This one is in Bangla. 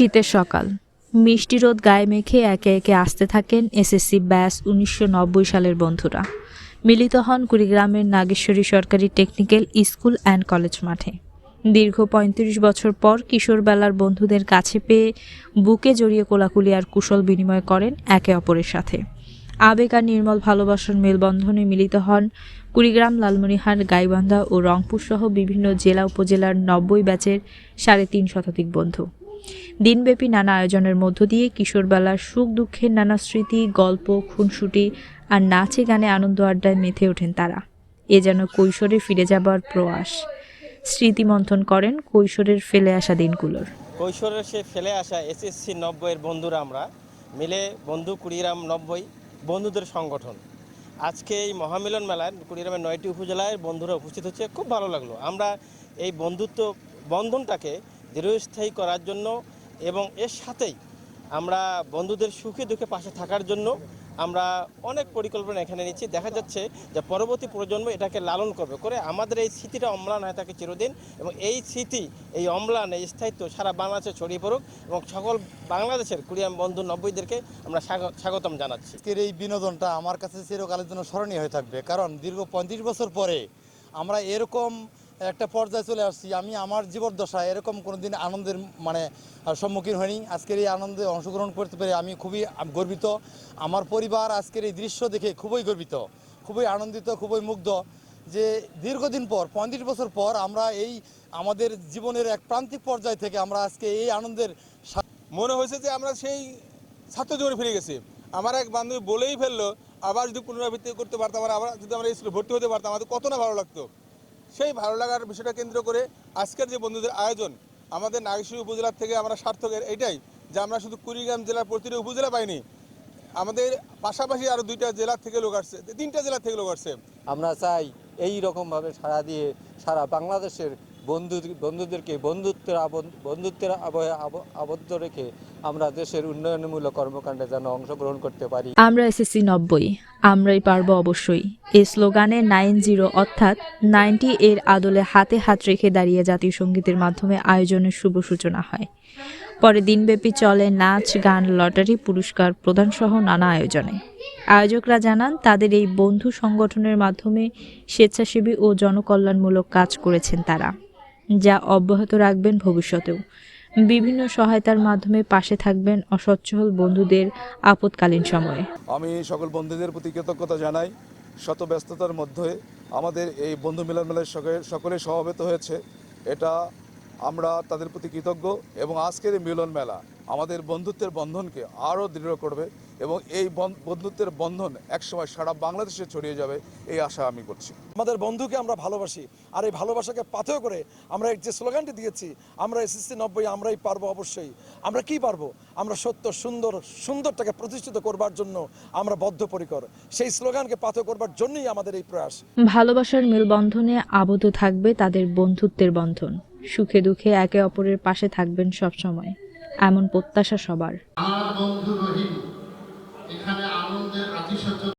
শীতের সকাল। মিষ্টি রোদ গায়ে মেখে একে একে আসতে থাকেন এসএসসি ব্যাস উনিশশো নব্বই সালের বন্ধুরা। মিলিত হন কুড়িগ্রামের নাগেশ্বরী সরকারি টেকনিক্যাল স্কুল অ্যান্ড কলেজ মাঠে। দীর্ঘ পঁয়ত্রিশ বছর পর কিশোরবেলার বন্ধুদের কাছে পেয়ে বুকে জড়িয়ে কোলাকুলি আর কুশল বিনিময় করেন একে অপরের সাথে। আবেগ আর নির্মল ভালোবাসার মেলবন্ধনে মিলিত হন কুড়িগ্রাম লালমনিরহাট, গাইবান্ধা ও রংপুর সহ বিভিন্ন জেলা উপজেলার নব্বই ব্যাচের সাড়ে তিন শতাধিক বন্ধু। দিনব্যাপী নানা আয়োজনের মধ্য দিয়ে কিশোরবেলার সুখ দুঃখের নানা স্মৃতি, গল্প, খুনসুটি আর নাচে গানে আনন্দ আড্ডায় মেতে ওঠেন তারা। এ যেন কৈশোরে ফিরে যাবার প্রয়াস। স্মৃতিমন্থন করেন কৈশোরের ফেলে আসা দিনগুলোর। কৈশোরের সে ফেলে আসা এসএসসি নব্বইয়ের বন্ধুরা আমরা মিলে বন্ধু কুড়িরাম নব্বই বন্ধুদের সংগঠন। আজকে এই মহামিলন মেলায় কুড়িগ্রামের নয়টি উপজেলায় বন্ধুরা উপস্থিত হচ্ছে, খুব ভালো লাগল। আমরা এই বন্ধুত্ব বন্ধনটাকে দীর্ঘস্থায়ী করার জন্য এবং এর সাথেই আমরা বন্ধুদের সুখে দুঃখে পাশে থাকার জন্য আমরা অনেক পরিকল্পনা এখানে নিচ্ছি। দেখা যাচ্ছে যে পরবর্তী প্রজন্ম এটাকে লালন করবে করে আমাদের এই স্মৃতিটা অম্লান হয়ে থাকে চিরদিন এবং এই স্মৃতি, এই অম্লান, এই স্থায়িত্ব সারা বাংলাদেশে ছড়িয়ে পড়ুক এবং সকল বাংলাদেশের কুড়িয়াম বন্ধু নব্বইদেরকে আমরা স্বাগতম জানাচ্ছি। আজকের এই বিনোদনটা আমার কাছে চিরকালের জন্য স্মরণীয় হয়ে থাকবে। কারণ দীর্ঘ পঁয়ত্রিশ বছর পরে আমরা এরকম একটা পর্যায়ে চলে আসছি। আমি আমার জীবদ্দশায় এরকম কোনোদিন আনন্দের মানে সম্মুখীন হইনি আজকের এই আনন্দে অংশগ্রহণ করতে পেরে আমি খুবই গর্বিত। আমার পরিবার আজকের এই দৃশ্য দেখে খুবই গর্বিত, খুবই আনন্দিত, খুবই মুগ্ধ যে দীর্ঘদিন পর, পঁয়ত্রিশ বছর পর আমরা এই আমাদের জীবনের এক প্রান্তিক পর্যায় থেকে আমরা আজকে এই আনন্দের মনে হয়েছে যে আমরা সেই ছাত্র জীবনে ফিরে গেছি। আমার এক বান্ধবী বলেই ফেলল, আবার যদি পুনরাবৃত্তি করতে পারতাম, আবার যদি আমরা স্কুলে ভর্তি হতে পারতাম, আমাদের কত না ভালো লাগতো। সেই ভালো লাগার বিষয়টা কেন্দ্র করে আজকের যে বন্ধুদের আয়োজন আমাদের নাগেশ্বরী উপজেলার থেকে আমরা সার্থকের এটাই যে আমরা শুধু কুড়িগ্রাম জেলার প্রতিটি উপজেলা পাইনি আমাদের পাশাপাশি আরও দুইটা জেলার থেকে লোক আসছে তিনটা জেলার থেকে লোক আসছে। আমরা চাই এই রকমভাবে সাড়া দিয়ে সারা বাংলাদেশের বন্ধু বন্ধুদেরকে বন্ধুত্বের বন্ধুত্বের আবহে আবদ্ধ রেখে আমরা দেশের উন্নয়নমূলক কর্মকাণ্ডে যেন অংশগ্রহণ করতে পারি। আমরা এসএসসি নব্বই। আমরাই পারব অবশ্যই। এই স্লোগানে নাইন জিরো অর্থাৎ নাইনটি এর আদলে হাতে হাত রেখে দাঁড়িয়ে জাতীয় সঙ্গীতের মাধ্যমে আয়োজনের শুভ সূচনা হয়। পরে দিনব্যাপী চলে নাচ, গান, লটারি, পুরস্কার প্রদান সহ নানা আয়োজনে। আয়োজকরা জানান, তাদের এই বন্ধু সংগঠনের মাধ্যমে স্বেচ্ছাসেবী ও জনকল্যাণমূলক কাজ করেছেন তারা, যা অব্যাহত রাখবেন ভবিষ্যতেও। বিভিন্ন সহায়তার মাধ্যমে পাশে থাকবেন অসচ্ছল বন্ধুদের আপদকালীন সময়ে। আমি সকল বন্ধুদের প্রতি কৃতজ্ঞতা জানাই। শত ব্যস্ততার মধ্যে আমাদের এই বন্ধু মিলন মেলার সকলে সকলে সমবেত হয়েছে। এটা আমরা তাদের প্রতি কৃতজ্ঞ এবং আজকের মিলন মেলা আমাদের বন্ধুত্বের বন্ধনকে আরও দৃঢ় করবে এবং এই বন- বন্ধুত্বের বন্ধন একসময় সারা বাংলাদেশে ছড়িয়ে যাবে এই আশা আমি করছি। আমাদের বন্ধুকে আমরা ভালোবাসি আর এই ভালোবাসাকে পাথেয় করে আমরা এই যে স্লোগানটি দিয়েছি আমরা এসএসসি নব্বই আমরাই পারব অবশ্যই। আমরা কি পারব? আমরা সত্য সুন্দর সুন্দরটাকে প্রতিষ্ঠিত করবার জন্য আমরা বদ্ধপরিকর। সেই স্লোগানকে পাথেয় করবার জন্যই আমাদের এই প্রয়াস। ভালোবাসার মেলবন্ধনে আবদ্ধ থাকবে তাদের বন্ধুত্বের বন্ধন। সুখে দুঃখে একে অপরের পাশে থাকবেন সবসময়। এমন প্রত্যাশা সবার। এখানে